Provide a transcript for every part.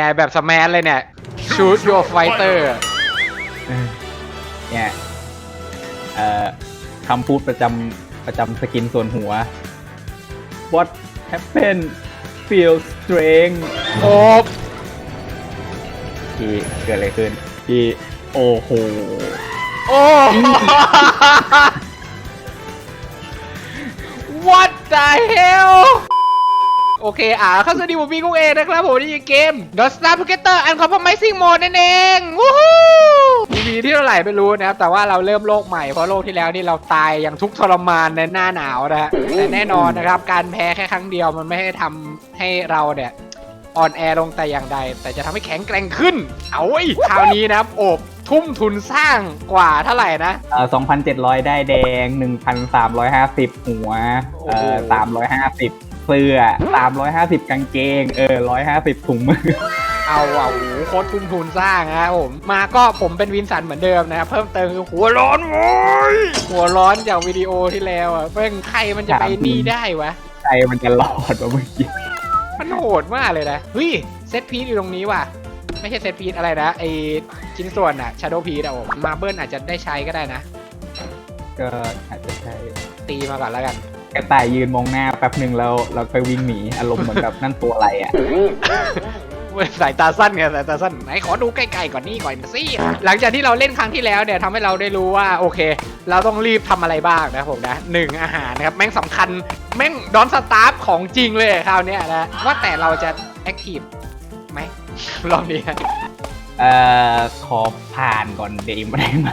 นี่ไงแบบสแมนเลยเนี่ย shoot your fighter เนี่ยเอ่อคำพูดประจำประจำสกินส่วนหัว What happened feel strange โอบที่เกิดอะไรขึ้นที่โอ้โห โอ้ What the hell โอเค อ่าเข้าสู่ดีผมมีกุ้งเองนะครับผมนี่เกม Dot Star Together Uncompromising Mode นั่นเองวู้ฮู้มีที่เท่าไหร่ไม่รู้นะครับ แต่ว่าเราเริ่มโลกใหม่เพราะโลกที่แล้วนี่เราตายอย่างทุกข์ทรมานในหน้าหนาวนะฮะแต่แน่นอนนะครับ การแพ้แค่ครั้งเดียวมันไม่ให้ทำให้เราเนี่ยอ่อนแอลงแต่อย่างใด แต่จะทำให้แข็งแกร่งขึ้น เอาไว้ยคราวนี้นะครับโอบทุ่มทุนสร้างกว่าเท่าไหร่นะเอ่อ2,700 ได้แดง 1,350 หัว เอ่อ350 เสื้อ350กางเกง เออ150ถุงมือ เอาอะโหโคตรทุ่มทุนสร้างนะครับผม มาก็ผมเป็นวินสันเหมือนเดิมนะครับ เพิ่มเติมคือหัวร้อนโว้ยหัวร้อนจากวิดีโอที่แล้วอะเพิ่งใครมันจะไปนี่ได้วะ ใจมันจะรอดวะเมื่อกี้มันโหดมากเลยนะเฮ้ยเซตพีซอยู่ตรงนี้ว่ะ ไม่ใช่เซตพีซอะไรนะไอชิ้นส่วนอะชาโดพีซอะผมมาเบิลอาจจะได้ใช้ก็ได้นะ ก็อาจจะใช่ตีมาก่อนแล้วกัน กระต่ายยืนมองหน้าแป๊บหนึ่งแล้วเราไปวิ่งหนีอารมณ์เหมือนแบบนั่นตัวอะไรอะสายตาสั้นไงสายตาสั้นไหนขอดูใกล้ๆก่อนนี่ก่อนสิหลังจากที่เราเล่นครั้งที่แล้วเนี่ยทำให้เราได้รู้ว่าโอเค เราต้องรีบทำอะไรบ้างนะผมนะหนึ่งอาหารนะครับแม่งสำคัญแม่งดอนสตาร์ฟของจริงเลยคราวเนี้ยนะว่าแต่เราจะแอคทีฟไหม รอบนี้เอ่อขอผ่านก่อนเดมได้ไหม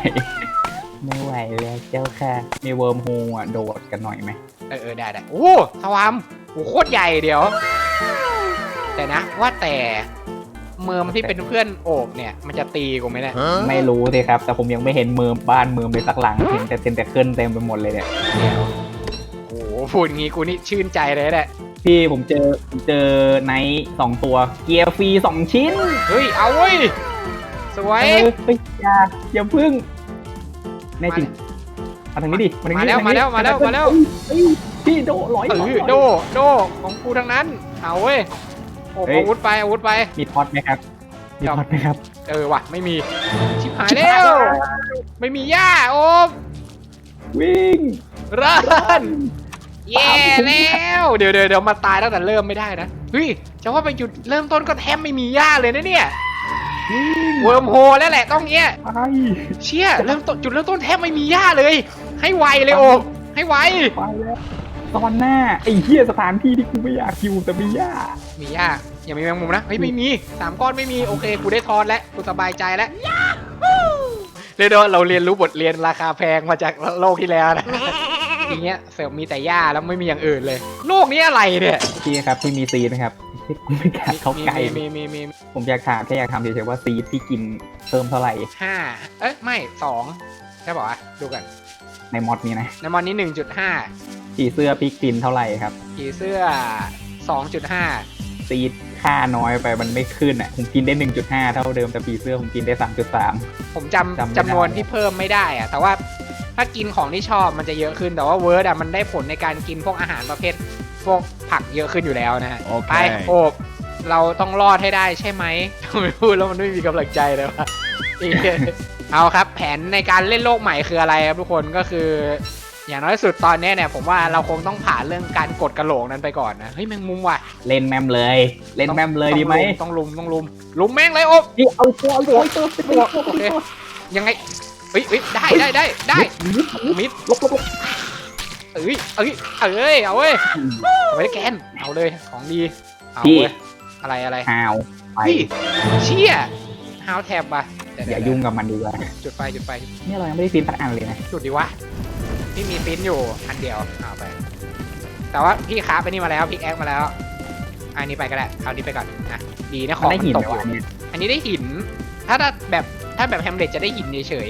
ไม่ไหวแล้วเจ้าค่ะ มีเวิร์มโฮอะ โดดกันหน่อยไหม เออเออได้ได้โอ้สวามโอ้โคตรใหญ่เดี๋ยว แต่นะว่าแต่เมิมที่เป็นเพื่อนโอบเนี่ย มันจะตีกูไหมเนี่ยไม่รู้สิครับ แต่ผมยังไม่เห็นเมืองบ้านเมืองเลยสักหลังเห็นแต่เต็นแต่ขึ้นเต็มไปหมดเลยเนี่ยโอ้โหพูดงี้กูนี่ชื่นใจเลยแหละพี่ผมเจอผมเจอไนท์สองตัว เกียร์ฟรีสองชิ้น เฮ้ย เอาเว้ย สวยเออเฮ้ยอย่าอย่าพึ่งแน่จริง มาทางนี้ดิทางนี้มาแล้วทงนี้มาแล้วมาแล้วมาแล้วเฮ้ยพี่โดร้อยเอร้อยอโดโดของกูทั้งนั้นเอาเว้ยโอบเฮ้ยอาวุธไปอาวุธไป มีท็อตไหมครับ มีท็อตไหมครับ เออว่ะไม่มี ชิบหายแล้ว ไม่มีหญ้าโอบวิ่งเริ่นแย่แล้วเดี๋ยวเดี๋ยวเดี๋ยวมาตายตั้งแต่เริ่มไม่ได้นะเฮ้ยจะว่าไปจุดเริ่มต้นก็แทบไม่มีหญ้าเลยนะเนี่ยวิ่งเวิร์มโฮแล้วแหละต้องเงี้ยไปเชี่ยเริ่มต้นจุดเริ่มต้นแทบไม่มีหญ้าเลย ให้ไวเลยโอบให้ไว ไปแล้วตอนหน้าไอ้เหี้ยสถานที่ที่กูไม่อยากอยู่แต่มีหญ้ามีหญ้าอย่ามีแมงมุมนะเฮ้ยไม่มีสามก้อนไม่มีโอเคกูได้ทอนแล้วกูสบายใจแล้วเรียกได้ว่าเราเรียนรู้บทเรียนราคาแพงมาจากโลกที่แล้วนะอย่างเงี้ยเสริมมีแต่หญ้าแล้วไม่มีอย่างอื่นเลย โลกนี้อะไรเนี่ยพี่ครับที่มีซีดนะครับกูไม่กล้าเข้าใกล้มีมีมีมีผมอยากถามแค่อยากถามเฉยๆว่าซีดที่กินเพิ่มเท่าไหร่ห้าเอ้ยไม่สองใช่ป่าวะดูกัน ในมอดนี้นะในมอนนี้หนึ่งจุดห้าผีเสื้อพี่กินเท่าไหร่ครับผีเสื้อสองจุดห้าซีดค่าน้อยไปมันไม่ขึ้นอะผมกินได้1.5เท่าเดิมแต่ผีเสื้อผมกินได้3.3ผมจำจำไม่ได้ จำนวนที่เพิ่มไม่ได้อะแต่ว่าถ้ากินของที่ชอบมันจะเยอะขึ้นแต่ว่าเวิร์ดอะมันได้ผลในการกินพวกอาหารประเภทพวกผักเยอะขึ้นอยู่แล้วนะฮะโอเค ไปโอบเราต้องรอดให้ได้ใช่ไหม ไม่พูดแล้วมันไม่มีกำลังใจเลยวะอี เอาครับ แผนในการเล่นโลกใหม่คืออะไรครับทุกคนก็คือ อย่างน้อยที่สุดตอนนี้เนี่ยผมว่าเราคงต้องผ่านเรื่องการกดกระโหลกนั้นไปก่อนนะเฮ้ยแมงมุมว่ะเล่นแมมเลย เล่นแมมเลยต้องดีไหมต้องลุมต้องลุมลุมแม่งเลยโอบพี่เอาตัวเอาตัวเอาตัวบวกโอเคยังไงเอ้ยเอ้ยได้ได้ได้ได้มิดลบลบลบเอ้ยเอ้ยเอ้ยเอาเว้ยเอาไว้แกนเอาเลยของดีเอาพี่เว้ยอะไรอะไรฮาวไปพี่เชี่ยฮาวแท็บว่ะ เดี๋วอย่าเดี๋วยุ่งกับมันดีกว่าจุดไฟจุดไฟเนี่ยเรายังไม่ได้ซีนสักอันเลยนะจุดดีวะพี่มีฟินอยู่อันเดียวเอาไป แต่ว่าพี่คราฟไปนี่มาแล้วพี่แอคมาแล้ว อันนี้ไปก็ได้เอานี้ไปก่อนอะดีนะขมัอนงได้มันหินตไหกมอยู่วะเนี่ยอันนี้ได้หินถ้าแบบถ้าแบบแฮมเล็ตจะได้หินเฉย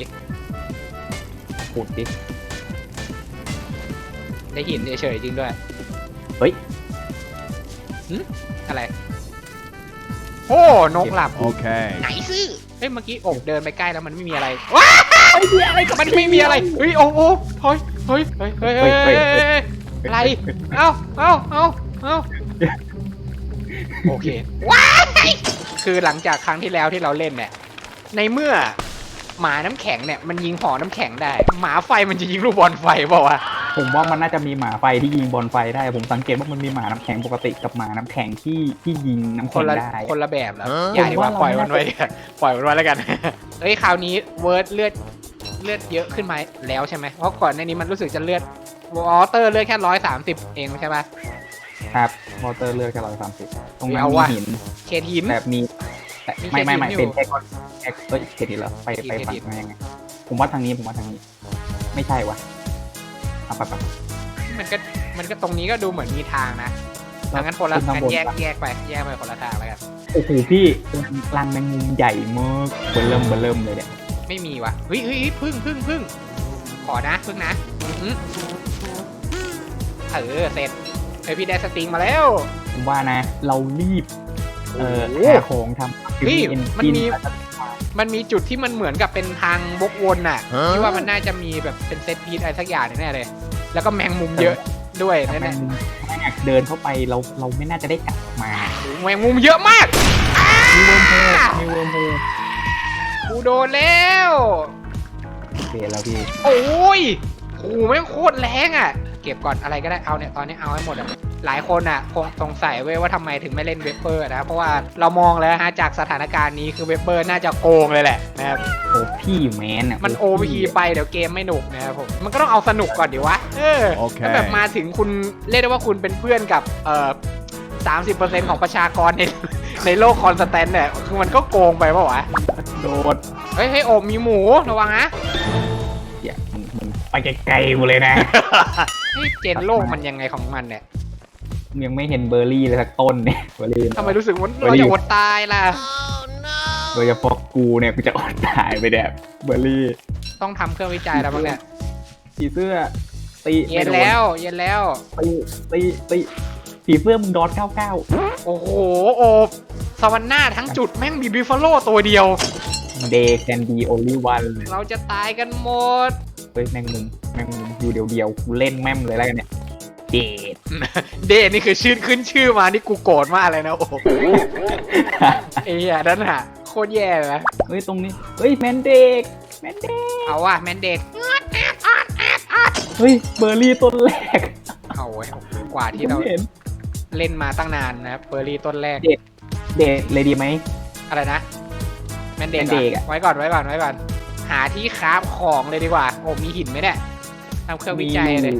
ขุดดิๆได้หินเฉยๆจริงด้วยเฮ้ยอะไร โอ้นกหลับ Okay. ไหนซื้อ เฮ้ยเมื่อกี้อบเดินไปใกล้แล้วมันไม่มีอะไรว้าไม่มีอะไรกับมันไม่มีอะไรเฮ้ยโอ้โอ้เฮ้ยเฮ้ยเฮ้ยเฮ้ยเฮ้ยเฮ้ยเฮ้ยอะไรเอ้าเอ้าเอ้าเอ้าโอเคว้ายคือหลังจากครั้งที่แล้วที่เราเล่นเนี่ยในเมื่อหมาน้ำแข็งเนี่ยมันยิงหอน้ำแข็งได้ หมาไฟมันจะยิงลูกบอลไฟเปล่าวะ ผมว่ามันน่าจะมีหมาไฟที่ยิงบอลไฟได้ ผมสังเกตว่ามันมีหมาน้ำแข็งปกติกับหมาน้ำแข็งที่ที่ยิงน้ำคแข็นงละได้ คนละแบบแล้วอย่าดีกว่าผมว่าปล่อยมันไว้เราปล่อยมันไว้แล้วกัน เอ้ยคราวนี้เวิร์ดเลือดเลือดเยอะขึ้นมาแล้วใช่ไหมเพราะก่อนในนี้มันรู้สึกจะเลือดวอเตอร์เลือดแค่ร้อยสามสิบเองใช่ปะ ครับมอเตอร์เลือดแค่ร้อยสามสิบตรงนั้นเอามีว่ะ หินเขตหิน แบบมีแต่มีไม่ไม่ไม่เขตหินอยู่เป็นแค่ก้อนแค่เอ้ยเขตหินเหรอไปไปเขตฝั่งหินมายังไงผมว่าทางนี้ผมว่าทางนี้ ไม่ใช่วะ เอาไปไปมันก็มันก็ตรงนี้ก็ดูเหมือนมีทางนะดังนั้นคนละขึ้นข้างงั้นบนแยกปะแยกไป แยกไปคนละทางแล้วกันโอ้โหพี่รังแมงมุมใหญ่มากเบิ่มเริ่มเบิ่มเริ่มเลยเนี่ยไม่มีวะเฮ้ยเฮ้ยเฮ้ยพึ่งพึ่งพึ่งขอนะพึ่งนะอื้อหือเออเสร็จเฮ้ยพี่ได้สติงมาแล้ว ผมว่านะ เรารีบ เอ่อโอ้โหหาของทำเฮ้ย Engine มันมี มันมีจุดที่มันเหมือนกับเป็นทางวกวนน่ะที่ว่ามันน่าจะมีแบบเป็นเซตพีซอะไรสักอย่างแน่ๆเลย แล้วก็แมงมุมเยอะด้วยแมแน่งมุมถ้าอยากเดินเข้าไปเราเราไม่น่าจะได้กลับมาๆแมงมุมเยอะมากมีเวิร์มโฮลมีเวิร์มโฮลกูโดนแล้วโอเคแล้วพี่โอ้ยโอ้โหแม่งโคตรแรงอะ เก็บก่อนอะไรก็ได้เอาเนี่ยตอนนี้เอาให้หมดอะ หลายคนอะคงสงสัยเว้ยว่าทำไมถึงไม่เล่นเวเปอร์นะเพราะว่าเรามองแล้วฮะจากสถานการณ์นี้คือเวเปอร์น่าจะโกงเลยแหละนะครับโอ้พี่แมนอะมันโอพีไปเดี๋ยวเกมไม่หนุกนะครับผมมันก็ต้องเอาสนุกก่อนดิวะเออโอเคถ้าแบบมาถึงคุณเรียกได้ว่าคุณเป็นเพื่อนกับเอ่อสามสิบเปอร์เซ็นต์ของประชากรในในโลกคอนสแตนเนี่ยคือมันก็โกงไปปะวะโดดเฮ้ยเฮ้ยโอบมีหมูระวังนะเดี๋ยวมันมันไปไกลๆกูเลยนะเฮ้ยเจนโลกมันยังไงของมันเนี่ย ยังไม่เห็นเบอร์รี่เลยสักต้นเนี่ยเบอร์รี่ทำไมรู้สึกว่าเราจะอดตายล่ะโดยเฉพาะกูเนี่ยกูจะอดตายไปแบบเบอร์รี่ ต้องทำเครื่องวิจัยแล้วมั้งเนี่ยผีเสื้อตีเย็นไม่โดแล้ว เย็นแล้วตีตีตีผีเสื้อมึงดอทเก้าเก้าโอ้โหโอบสวรรค์หน้าทั้งจุดแม่งมีบิฟฟาโลตัวเดียวเดย์แคนดีโอลิวันเราจะตายกันหมดเฮ้ยแมงมุมแมงมุมอยู่เดียวเดียวๆกูเล่นแม่มเลยแล้วกันเนี่ยเดด เดนนี่คือชื่อขึ้นชื่อมานี่กูโกรธมากเลยนะโอ้โหไอ้เหี้ยนั่นอะโคตรแย่เลยนะเฮ้ยตรงนี้ เฮ้ยแมนเด็กแมนเด็กเอาว่ะแมนเด็กเฮ้ยเบอร์รี่ต้นแรกเอาไว้ยกว่าที่ผมเราเห็นเล่นมาตั้งนานนะครับเบอร์รี่ต้นแรกเดทเลยดีไหม อะไรนะแมนเด็กแมนเด็กอะอะ ไว้ก่อนไว้ก่อนไว้ก่อนหาที่คราฟของเลยดีกว่าโอ้มีหินไหมเนี่ยทำเครื่องวิจัยเลย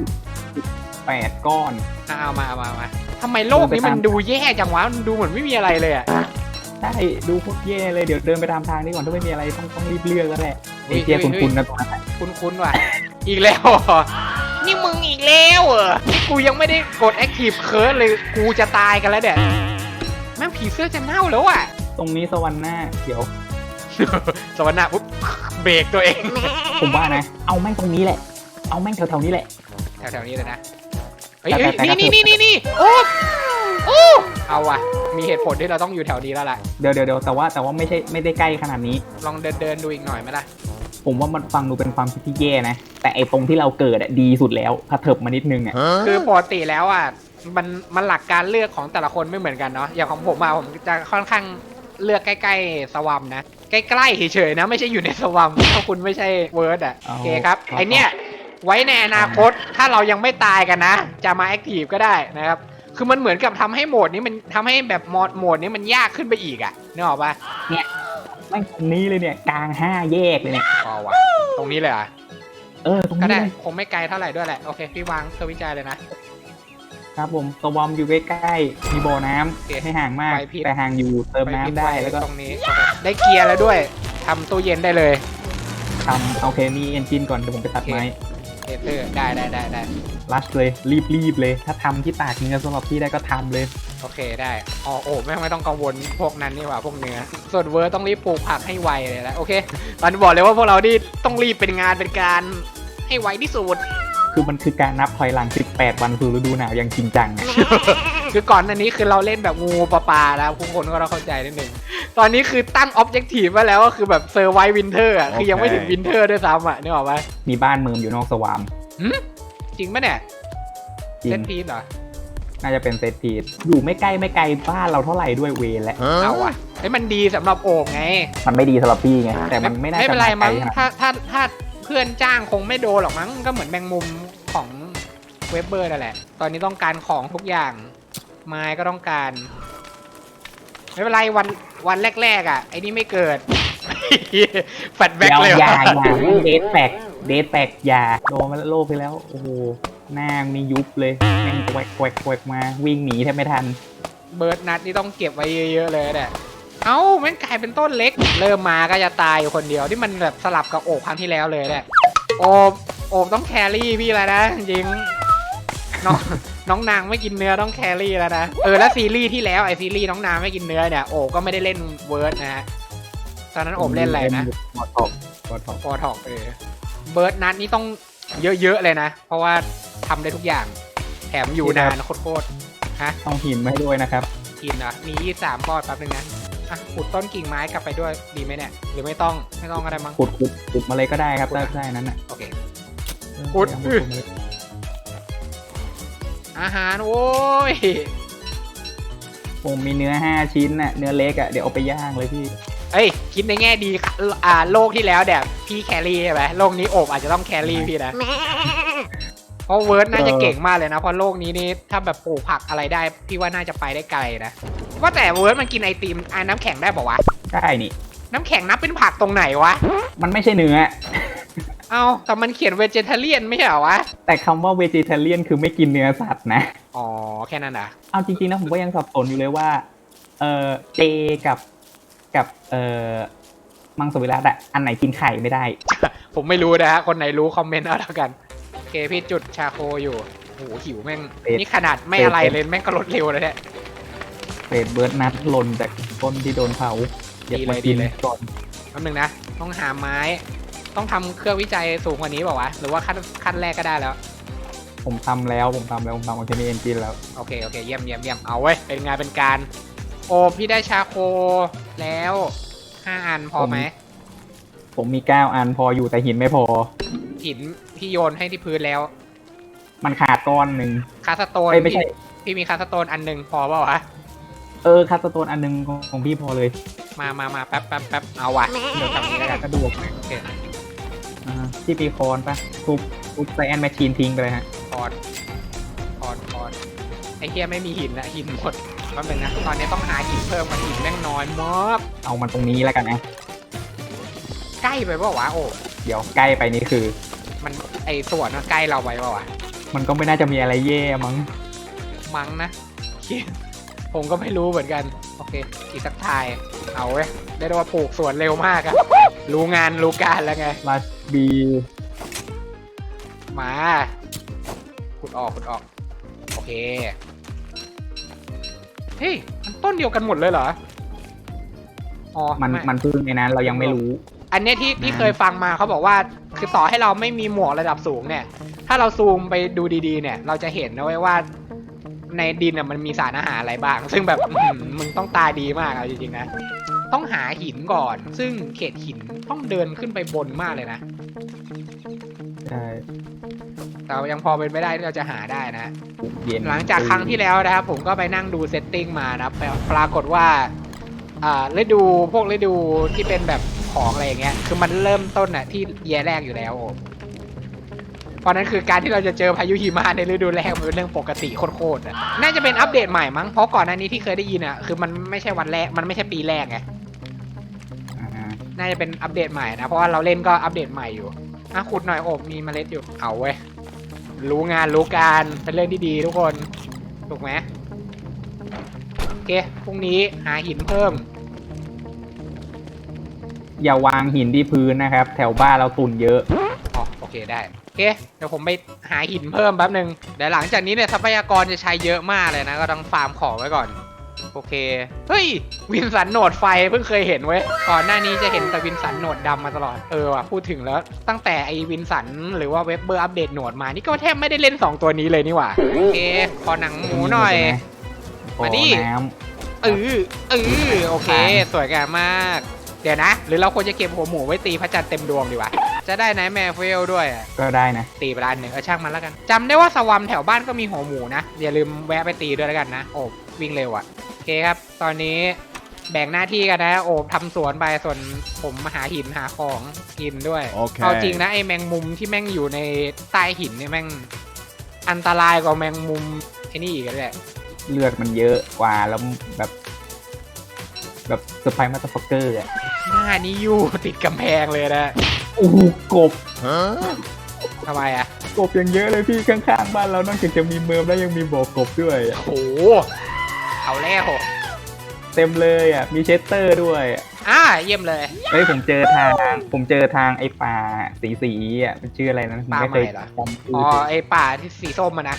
แปดก้อนอะเอามาเอามาเอามาทำไมโลกนี้มันดูแย่จังวะมันดูเหมือนไม่มีอะไรเลยอะได้ดูโคตรแย่เลยเดี๋ยวเดินไปตามทางนี้ก่อนถ้าไม่มีอะไรต้องต้องรีบเลือกแล้วแหละเฮ้ไอ้ยเจียเฮ้คุยณเฮ้ย คุณนะตรงนั้นอะคุ้นๆว่ะ อีกแล้วเหรอนี่มึงอีกแล้วเหรอนี่กูยังไม่ได้กด Active Curse เลยกูจะตายกันแล้วเนี่ยแม่งผีเสื้อจะเน่าแล้วอะ ตรงนี้สวรรค์หน้าเดี๋ยวสวรรค์หน้าปุ๊บเบรกตัวเอง ผมว่านะ เอาแม่งตรงนี้แหละ เอาแม่งแถวๆนี้แหละ แถวๆนี้เลยนะ เฮ้ยแต่เฮ้ยแต่นี่แต่นี่นี่นี่นี่โอ้โอ้เอาว่ะ มีเหตุผลที่เราต้องอยู่แถวนี้แล้วล่ะ เดี๋ยวเดี๋ยวเดี๋ยวแต่ว่าแต่ว่าไม่ใช่ไม่ได้ใกล้ขนาดนี้ ลองเดินเดินดูอีกหน่อยไหมล่ะ ผมว่ามันฟังดูเป็นความคิดที่แย่นะ แต่ไอ้ตรงที่เราเกิดอะดีสุดแล้วถ้าเถิบมานิดนึงอะคือปกติแล้วอะมันมันหลักการเลือกของแต่ละคนไม่เหมือนกันเนาะอย่างของผมอะผมจะค่อนข้างเลือกใกล้ๆสวัมนะ ใกล้ๆเฉยๆนะ ไม่ใช่อยู่ในสวัมถ้าคุณไม่ใช่เวิร์ดอะโอเคครับไอเนี้ย ไว้ในอนาคตถ้าเรายังไม่ตายกันนะ จะมาแอคทีฟก็ได้นะครับ คือมันเหมือนกับทำให้โหมดนี้มันทำให้แบบโหมดโหมดนี้มันยากขึ้นไปอีกอะนึกออกปะแม่งตรงนี้เลยเนี่ยกลางห้าแยกเลยเนี่ยพอวะตรงนี้เลยเหรอะเออตรงก็นี้ได้เลยคงไม่ไกลเท่าไหร่ด้วยแหละโอเคพี่วางเครื่องวิจัยเลยนะครับผมสวอมอยู่ใกล้ๆมีบ่อน้ำโอเคไม่ห่างมากไปพิษแต่ห่างอยู่เติมไปน้ำพิมพ์ได้ว้แล้วก็ตรงนี้โอเคได้เกียร์แล้วด้วยทำตู้เย็นได้เลยทำโอเคมีเอนจินก่อนเดี๋ยวผมไปตัดไม้ เอเตอร์ได้ได้ได้ได้รัชเลยรีบรีบเลย ถ้าทำที่ตากเนื้อสำหรับพี่ได้ก็ทำเลย โอเคได้อ๋อโอ้แม่งไม่ต้องกังวลพวกนั้นนี่หว่าพวกเนื้อส่วนเวอร์ต้องรีบปลูกผักให้ไวเลยนะโอเคตอนนี้บอกเลยว่าพวกเรานี่ต้องรีบเป็นงานเป็นการให้ไวที่สุด คือมันคือการนับถอยหลัง 18 วันสู่ฤดูหนาวอย่างจริงจังอะ คือก่อนอันนี้คือเราเล่นแบบงูปลาปลาแล้วทุกคนก็ต้องเข้าใจนิดนึงตอนนี้คือตั้งออบเจกตีฟไว้แล้วก็คือแบบเซอร์ไววินเทอร์อะคือยังไม่ถึงวินเทอร์ด้วยซ้ำอะนึกออกปะมีบ้านเมืองอยู่นอกสวามจริงปะเนี่ยจริเซงตพีซเหรอน่าจะเป็นเซตพีดอยู่ไม่ใกล้ไม่ไกลบ้านเราเท่าไหร่ด้วยเวรและเอาอะเฮ้ยมันดีสำหรับโอบไง มันไม่ดีสำหรับพี่ไง แต่มันไม่น่าไม่จะเป็นไรมาไกลมั้งขนาดถ้าถ้าถ้าเพื่อนจ้างคงไม่โดนหรอกมั้ง ก็เหมือนแมงมุมของเว็บเบอร์นั่นแหละ ตอนนี้ต้องการของทุกอย่าง ไม้ก็ต้องการ ไม่เป็นไรวันวันแรกๆอะไอ้นี่ไม่เกิด แฟดแบ็กเดี๋ยวเลยอย่าว่ะอย่าเดทแปกเดทแปกอย่าโดนมาแล้วโลกไปแล้ว โอ้โหหน้ามียุบเลยแม่งแควกแควกแควกมา วิ่งหนีแทบไม่ทัน เบิร์ดนัดนี่ต้องเก็บไว้เยอะๆเลยเนี่ยเอ้าแม่งกลายเป็นต้นเล็ก เริ่มมาก็จะตายอยู่คนเดียวที่มันแบบสลับกับโอบครั้งที่แล้วเลยเนี่ยโอบโอบต้องแครี่พี่แล้วนะจริงๆน้อง น้องนางไม่กินเนื้อต้องแครี่แล้วนะ เออแล้วซีรีส์ที่แล้วไอซีรีส์น้องนางไม่กินเนื้อเนี่ยโอบก็ไม่ได้เล่นเวิร์ดนะฮะตอนนั้นโอบเล่นอะไรนะมอทอกมอทอกฟอร์ทอกเออเบิร์ดนัดนี่ต้องเยอะๆเลยนะ เพราะว่าทำได้ทุกอย่าง แถมอยู่นานโคตรๆฮะต้องหินมาให้ด้วยนะครับกินอะมียี่สามปอดแป๊บนึงนะอะขุดต้นกิ่งไม้กลับไปด้วยดีไหมเนี่ยหรือไม่ต้องไม่ต้องก็ได้มั้งขุดขุดขุดมาเลยก็ได้ครับถ้าได้นั้นน่ะโอเคขุดเออเอามาขุดมาเลยอาหารโอ้ย ผมมีเนื้อห้าชิ้นน่ะ เนื้อเล็กอะ เดี๋ยวเอาไปย่างเลยพี่ เอ้ย คิดในแง่ดีค่ะอ่าโลกที่แล้วเนี่ยพี่แครี่ใช่ไหมโลกนี้โอบอาจจะต้องแครี่พี่นะเพราะเวิร์ดน่าจะเก่งมากเลยนะเพราะโลกนี้นี่ถ้าแบบปลูกผักอะไรได้ พี่ว่าน่าจะไปได้ไกลนะว่าแต่เวิร์ดมันกินไอติมไอ้น้ำแข็งได้ปะวะ ได้นี่ น้ำแข็งนับเป็นผักตรงไหนวะ มันไม่ใช่เนื้อ เอ้าแต่มันเขียนเวจเทเรียนไม่ใช่เหรอวะ แต่คำว่า vegetarian คือไม่กินเนื้อสัตว์นะ อ๋อ แค่นั้นอะ เอาจริงๆนะผมก็ยังสับสนอยู่เลยว่า เออเจกับกับเออมังสวิรัตอะอันไหนกินไข่ไม่ได้ ผมไม่รู้นะฮะ คนไหนรู้คอมเมนต์เอาแล้วกัน โอเคพี่จุดชาโคอยู่โอ้โหหิวแม่ง เป็ดนี่ขนาดไม่อะไรเลยแม่งก็ลดเร็วเลยเนี่ย เศษเบิร์ดนัทหล่นจากต้นที่โดนเผาอย่าดีเลยมากินดีเลย ก่อนแป๊บนึงนะ ต้องหาไม้ ต้องทำเครื่องวิจัยสูงกว่านี้เปล่าวะ หรือว่าขั้นขั้นแรกก็ได้แล้ว ผมทำแล้วผมทำแล้วผมทำอัลเคมีเอนจินแล้ว โอเค โอเค เยี่ยมเยี่ยมเยี่ยมเอาเว้ย เป็นงานเป็นการ โอ้พี่ได้ชาโคแล้วห้าอันพอไหมผมมีเก้าอันพออยู่แต่หินไม่พอ หินพี่โยนให้ที่พื้นแล้ว มันขาดก้อนหนึ่งคาสโตนเอ้ยไม่ใช่ พี่พี่มีคาสโตนอันหนึ่งพอเปล่าวะ เออคาสโตนอันหนึงของของพี่พอเลยมามามาแป๊บแป๊บแป๊บเอาวะเดี๋ยวทำอย่างนี้แล้วกัน สะดวกโอเค อ่าที่ปีคอนปะทุบทุบไซแอนแมชชีนทิ้งไปเลยฮะคอนคอนคอนไอ้เฮียไม่มีหินอะหินหมดแป๊บนึงนะตอนนี้ต้องหาหินเพิ่มมันหินแม่งน้อยมากเอามันตรงนี้แล้วกันนะใกล้ไปเปล่าวะโอ้เดี๋ยวใกล้ไปนี่คือ มันไอสวนอะใกล้เราไปเปล่าวะมันก็ไม่น่าจะมีอะไรแย่มั้งมั้งนะเหี้ยผมก็ไม่รู้เหมือนกันโอเคอีกสักทายเอาเว้ยได้ได้ว่าปลูกสวนเร็วมากอะรู้งานรู้การแล้วไง ราช บีมาขุดออกขุดออก โอเค เฮ้ย มันต้นเดียวกันหมดเลยเหรอ อ๋อมันไมันเพิ่งในนั้นเรายังไม่รู้ อันเนี้ยที่ที่นะเคยฟังมาเขาบอกว่า คือต่อให้เราไม่มีหมวกระดับสูงเนี่ย ถ้าเราซูมไปดูดีๆ เนี่ย เราจะเห็นนะเว้ยว่า ในดินน่ะมันมีสารอาหารอะไรบ้าง ซึ่งแบบอื้อหือมึงต้องตาดีมากเอาจริงๆนะ ต้องหาหินก่อน ซึ่งเขตหินต้องเดินขึ้นไปบนมากเลยนะ ใช่แต่ยังพอเป็นไปได้ที่เราจะหาได้นะ เย็นหลังจากครั้งที่แล้วนะครับ ผมก็ไปนั่งดูเซตติ้งมานะครับปรากฏว่า อ่าฤดูพวกฤดูที่เป็นแบบของอะไรอย่างเงี้ย คือมันเริ่มต้นอะที่เยียแรกอยู่แล้วโอ้เพราะนั้นคือการที่เราจะเจอพายุหิมะในฤดูแรกมันเป็นเรื่องปกติโคตรๆอะน่าจะเป็นอัปเดตใหม่มั้ง เพราะก่อนหน้านี้ที่เคยได้ยินอะ คือมันไม่ใช่วันแรก มันไม่ใช่ปีแรกไงอ่า น่าจะเป็นอัปเดตใหม่นะ เพราะว่าเราเล่นก็อัปเดตใหม่อยู่อะขุดหน่อยโอบมีเมล็ดอยู่ เอาเว้ย รู้งานรู้การเป็นเรื่องที่ดีทุกคน ถูกไหมโอเค พรุ่งนี้หาหินเพิ่ม อย่าวางหินที่พื้นนะครับ แถวบ้านเราตุ่นเยอะ อ๋อโอเคได้ โอเค เดี๋ยวผมไปหาหินเพิ่มแป๊บหนึ่งเดี๋ยวหลังจากนี้เนี่ยทรัพยากรจะใช้เยอะมากเลยนะ ก็ต้องฟาร์มของไว้ก่อนโอเค เฮ้ย วินสันโหนดไฟเพิ่งเคยเห็นเว้ย ก่อนหน้านี้จะเห็นแต่วินสันโหนดดำมาตลอด เออว่ะพูดถึงแล้ว ตั้งแต่ไอวินสันหรือว่าเว็บเบอร์อัปเดตโหนดมา นี่ก็แทบไม่ได้เล่น 2 ตัวนี้เลยนี่หว่าโอเค ขอหนังหมูหน่อยขอมาดิ น้เออเออโอเค สวยงามมาก เดี๋ยวนะ หรือเราควรจะเก็บหัวหมูไว้ตีพระจันทร์เต็มดวงดีวะ จะได้ไนท์แมร์เฟลด้วยอะก็ได้นะ ตีไปร้านหนึ่งเออช่างมันแล้วกันจำได้ว่าสวัมแถวบ้านก็มีหัวหมูนะ อย่าลืมแวะไปตีด้วยแล้วกันนะ โอบวิ่งเร็วอะ่ะโอ เคครับ ตอนนี้แบ่งหน้าที่กันนะ โอบทำสวนไปส่วนผมมาหาหินหาของกินด้วย โอเค เอาจริงนะไอแมงมุมที่แม่งอยู่ในใต้หินเนี่ยแม่งอันตรายกว่าแมงมุมไอ้นี่อีกเลยเลือดมันเยอะกว่าแล้วแบบ แบบสไปมาตฟักเกอร์อะหน้านี้อยู่ติดกำแพงเลยนะโอ้โหกบ Huh? ทำไมอะกบยังเยอะเลยพี่ข้างๆบ้านเรานอกจากจะมีเมืองแล้วยังมีบ่อกบด้วยอะโอ้โห เอาแล้วเต็มเลยอะมีเชสเตอร์ด้วยอะอ่าเยี่ยมเลยเฮ้ยผมเจอทาง ผมเจอทางไอ้ป่าสีสีๆอะมันชื่ออะไรนะผมไม่เคยป่าใหม่เหรอจำชื่อ๋อออไอป่าที่สีส้มอะนะ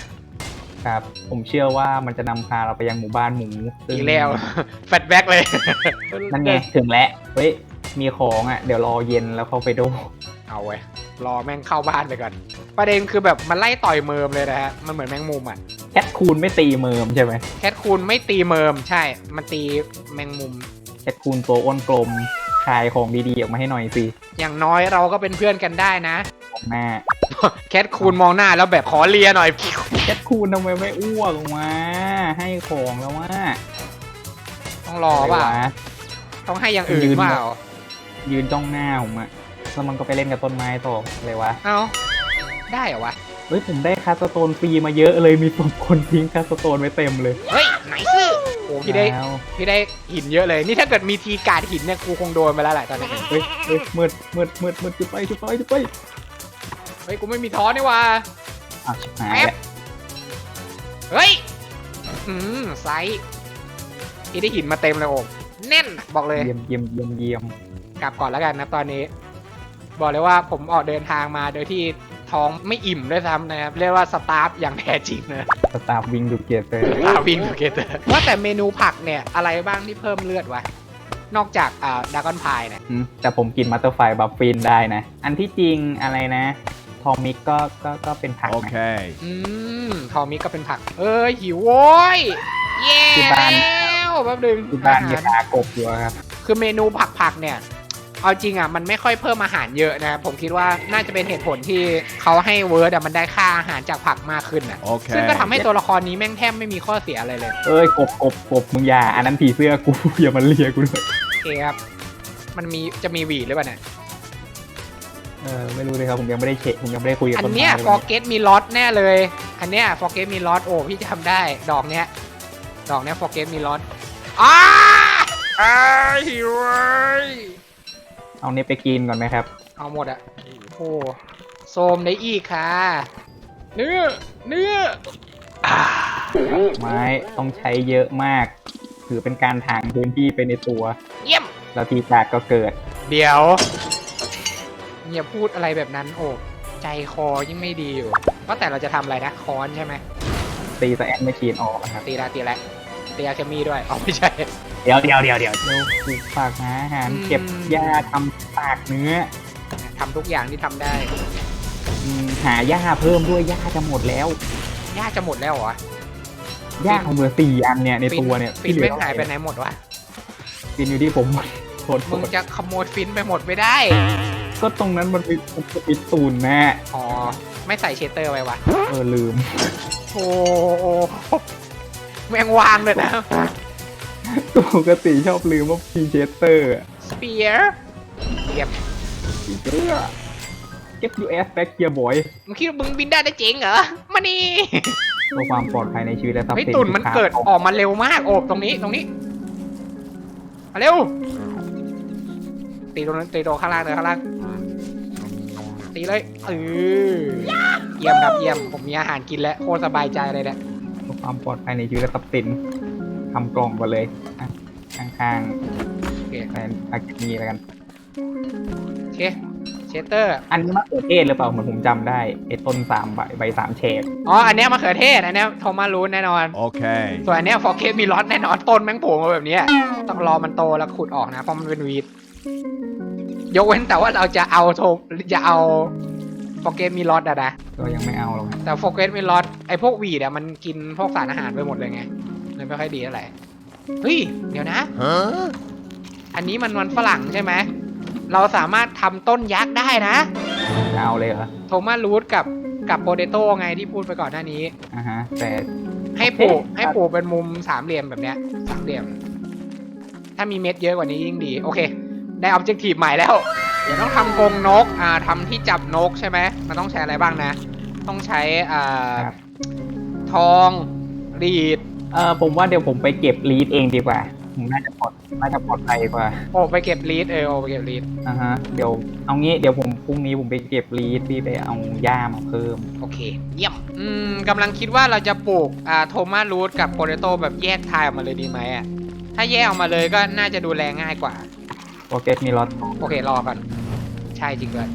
ครับ ผมเชื่อว่ามันจะนำพาเราไปยังหมู่บ้านหมูซึ่งอีกแล้วแฟตแบ็กเลยนั่นไงถึงแล้วเฮ้ยมีของอะเดี๋ยวรอเย็นแล้วเข้าไปดูเอาไว้ยรอแม่งเข้าบ้านไปก่อน ประเด็นคือแบบมันไล่ต่อยเมิมเลยนะฮะมันเหมือนแมงมุมอะ แคทคูนไม่ตีเมิมใช่ไหมแคทคูนไม่ตีเมิมใช่ มันตีแมงมุม แคทคูนตัวอ้วนกลมคายของดีๆออกมาให้หน่อยสิอย่างน้อยเราก็เป็นเพื่อนกันได้นะของหน้าแคทคูนมองหน้าแล้วแบบขอเลียหน่อย แคทคูนทำไมไม่อ้วกออกมาให้ของแล้วว่าต้องรอเปล่าะไรวะต้องให้อย่างอื่นยืนเปล่ายืนจ้องหน้าผมอะแล้วมันก็ไปเล่นกับต้นไม้ต่ออะไรวะ เอาได้เหรอวะ เฮ้ยผมได้คาสโตนฟรีมาเยอะเลยมีศพคนทิ้งคาสโตนไว้เต็มเลยเฮ้ยไหนซื้อโอ้พี่ได้แล้วพี่ได้หินเยอะเลย นี่ถ้าเกิดมีทีการ์ดหินเนี่ยกูคงโดนไปแล้วแหละตอนนี้เฮ้ยเฮ้ยมืดมืดมืดมืดจุดไปจุดไปจุดไปเฮ้ยกูไม่มีท้อนี่ว่า อะชิบหายแล้วเฮ้ย อืมไซส์พี่ได้หินมาเต็มเลยโอ้แน่นอะบอกเลย เยี่ยมเยี่ยมเยี่ยมเยี่ยมกลับก่อนแล้วกันนะตอนนี้ บอกเลยว่าผมออกเดินทางมาโดยที่ ท้องไม่อิ่มด้วยซ้ำนะครับ เรียกว่าสตาฟอย่างแท้จริงนะสตาร์วิงดูเกียร์เตอร์อาวิ่งเกตว่าแต่เมนูผักเนี่ยอะไรบ้างที่เพิ่มเลือดวะ นอกจากอ่าดากอนพายเนี่ยอืมแต่ผมกินมัตเตอร์ไฟบัฟฟินได้นะ อันที่จริงอะไรนะ ทอมิกก็ก็ก็เป็นผักนะ Okay. อืมทอมิก็เป็นผัก เอ้ยหิวโว้ยเย่ที่บ้าน แล้วแป๊บนึงที่บ้านอามีหารปลากบอยู่ครับ คือเมนูผักๆเนี่ย เอาจริงอะมันไม่ค่อยเพิ่มอาหารเยอะนะผมคิดว่าน่าจะเป็นเหตุผลที่เขาให้เวิร์ดอะมันได้ค่าอาหารจากผักมากขึ้นอะ โอเค ซึ่งก็ทำให้ตัวละครนี้แม่งแทบไม่มีข้อเสียอะไรเลยเอ้ยกบกบกบมึงอย่าอันนั้นผีเสื้อกู อย่ามาเลียกูด้วยโอเคครับมันมีจะมีหวีดหรือเปล่าเนี่ยเออไม่รู้เลยครับผมยังไม่ได้เช็คผมยังไม่ได้คุยกับอันต้นไม้เนี้ยเลยฟอร์เกตมีล็อตแน่เลย อันเนี้ยฟอร์เกตมีล็อตโอ้พี่จำได้ ดอกเนี้ยดอกเนี้ยฟอร์เกตมีล็อตอ้าอ้าหิวเว้ย เอาเนี่ยไปกินก่อนไหมครับ เอาหมดอะโอ้โซมได้อีกค่ะ เนื้อ เนื้ออ่าไม้ต้องใช้เยอะมาก ถือเป็นการทางพื้นที่ไปในตัว เยี่ยม แล้วทีจากก็เกิด เดี๋ยวอย่าพูดอะไรแบบนั้นโอ้ใจคอยังไม่ดีอยู่ว่าแต่เราจะทำอะไรนะค้อนใช่ไหมตีสแอนไม่ชีนออกนะครับ ตีละตีละ ตีอาเคมีด้วยอ๋อไม่ใช่ เดี๋ยวเดี๋ยวเดี๋ยวเดี๋ยวเราปลูกฝากหาอาหารอืม เก็บหญ้าทำปากเนื้อทำทุกอย่างที่ทำได้อืมหาหญ้าเพิ่มด้วยหญ้าจะหมดแล้วย่าจะหมดแล้วเหรอหญ้าของเหลือสี่อันเนี่ยในตัวเนี่ยฟินที่เหลืแม่หายไปไหนหมดวะฟินอยู่ที่ผมหมดโทษมึงจะขโมยฟินไปหมดไม่ได้ก็ตรงนั้นมันมีมันมีตูนแน่อ๋อไม่ใส่เชสเตอร์ไว้วะเออลืมโอ้ แมงวางเลยนะปกติชอบลืมว่าพีเชสเตอร์สเปียร์เยี่ยมพีเชสเตอร์เก็บยูเอสแบ็กเกียร์บอยมึงคิดว่ามึงบินได้ได้เจ๋งเหรอมานี่เพื่อความปลอดภัยในชีวิตและทรัพย์เฮ้ยสินตุ่นมันที่ขาเกิดของออกมาเร็วมากโอบตรงนี้ตรงนี้มาเร็วตีตรงนั้นตีตรงข้างล่างเลยข้างล่างตีเลยเออเยี่ยมครับเยี่ยมผมมีอาหารกินแล้วโคตรสบายใจเลยเนี่ยเพื่อความปลอดภัยในชีวิตและทรัพย์สินทำกล่องมาเลยอะข้างโอเคๆแฟนอากินีแล้วกัน โอเคเชสเตอร์ อันนี้มะเขือเทศหรือเปล่าเหมือนผมจำได้ไอ้ต้นสามใบใบสามเฉดอ๋อ อันเนี้ยมะเขือเทศ อันเนี้ยโทมัสรู้แน่นอน Okay. ส่วนอันเนี้ยฟอร์เคสมีล็อตแน่นอน ต้นแมงโผล่มาแบบเนี้ยต้องรอมันโตแล้วขุดออกนะ เพราะมันเป็นวีดยกเว้นแต่ว่าเราจะเอาโทจะเอา ฟอร์เกสมีล็อตอะนะก็ยังไม่เอาหรอกนะแต่ฟอร์เกสมีล็อตไอพวกวีดอะมันกินพวกสารอาหารไปหมดเลยไงเลยไม่ค่อยดีเท่าไหร่เฮ้ยเดี๋ยวนะ Huh? อันนี้มันมันฝรั่งใช่ไหมเราสามารถทำต้นยักษ์ได้นะ จะเอาเลยเหรอโทมัสรูทกับกับโปเตโต้ไงที่พูดไปก่อนหน้านี้ อ่าฮะ แต่ให้ปลูกโอเคให้ปลูกเป็นมุมสามเหลี่ยมแบบเนี้ยสามเหลี่ยม ถ้ามีเม็ดเยอะกว่านี้ยิ่งดี โอเค ได้ออบเจกตีฟใหม่แล้ว เดี๋ยวต้องทำกรงนก อ่าทำที่จับนกใช่ไหม มันต้องใช้อะไรบ้างนะ ต้องใช้อ่าครับ ทองรีดเออผมว่าเดี๋ยวผมไปเก็บลีดเองดีกว่า ผมน่าจะปลอดน่าจะปลอดภัยกว่าโอ้ไปเก็บรีดเออโอ้ไปเก็บรีดอ่าฮะ เดี๋ยวเอางี้เดี๋ยวผมพรุ่งนี้ผมไปเก็บลีดพี่ไปเอาหญ้ามาเพิ่ม โอเค เยี่ยม อืมกำลังคิดว่าเราจะปลูกอ่าโทมัสรูทกับโปเตโต้แบบแยกทายออกมาเลยดีไหมอะ ถ้าแยกออกมาเลยก็น่าจะดูแลง่ายกว่า โปรเกตมีรถโอเครอก่อนใช่จริงด้วย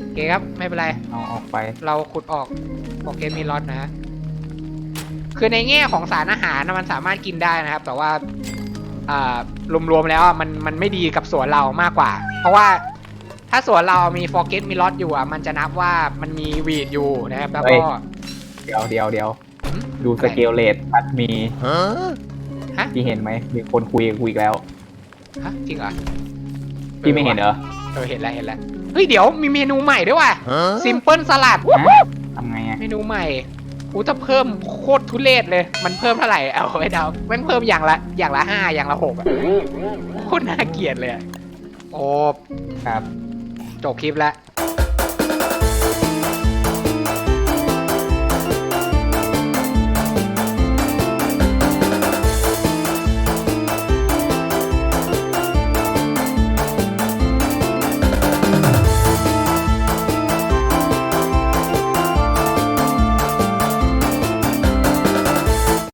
โอเคครับไม่เป็นไร เอาออกไป เราขุดออกโปเกมมีล็อตนะคือในแง่ของสารอาหารนะมันสามารถกินได้นะครับ แต่ว่าอ่ารวมๆแล้วอะมันมันไม่ดีกับสวนเรามากกว่า เพราะว่าถ้าสวนเรามีฟอร์เกตมีล็อตอยู่อะมันจะนับว่ามันมีวีดอยู่นะครับ แล้วก็ เดี๋ยวเดี๋ยวเดี๋ยวหืมดูสเกลเลตพัดมีฮะพี่เห็นไหมมีคนคุยกับกูอีกแล้ว ฮะจริงเหรอพี่ไม่เห็นเหรอเออเห็นแล้วเห็นแล้วเฮ้ยเดี๋ยวมีเมนูใหม่ด้วยว่ะซิมเปิลสลัดฮะทำไงอะเมนูใหม่กูจะเพิ่มโคตรทุเรศเลย มันเพิ่มเท่าไหร่เอาไว้เดาแม่งเพิ่มอย่างละอย่างละห้าอย่างละหกอะโคตรน่าเกลียดเลยอะโอ้ครับจบคลิปแล้ว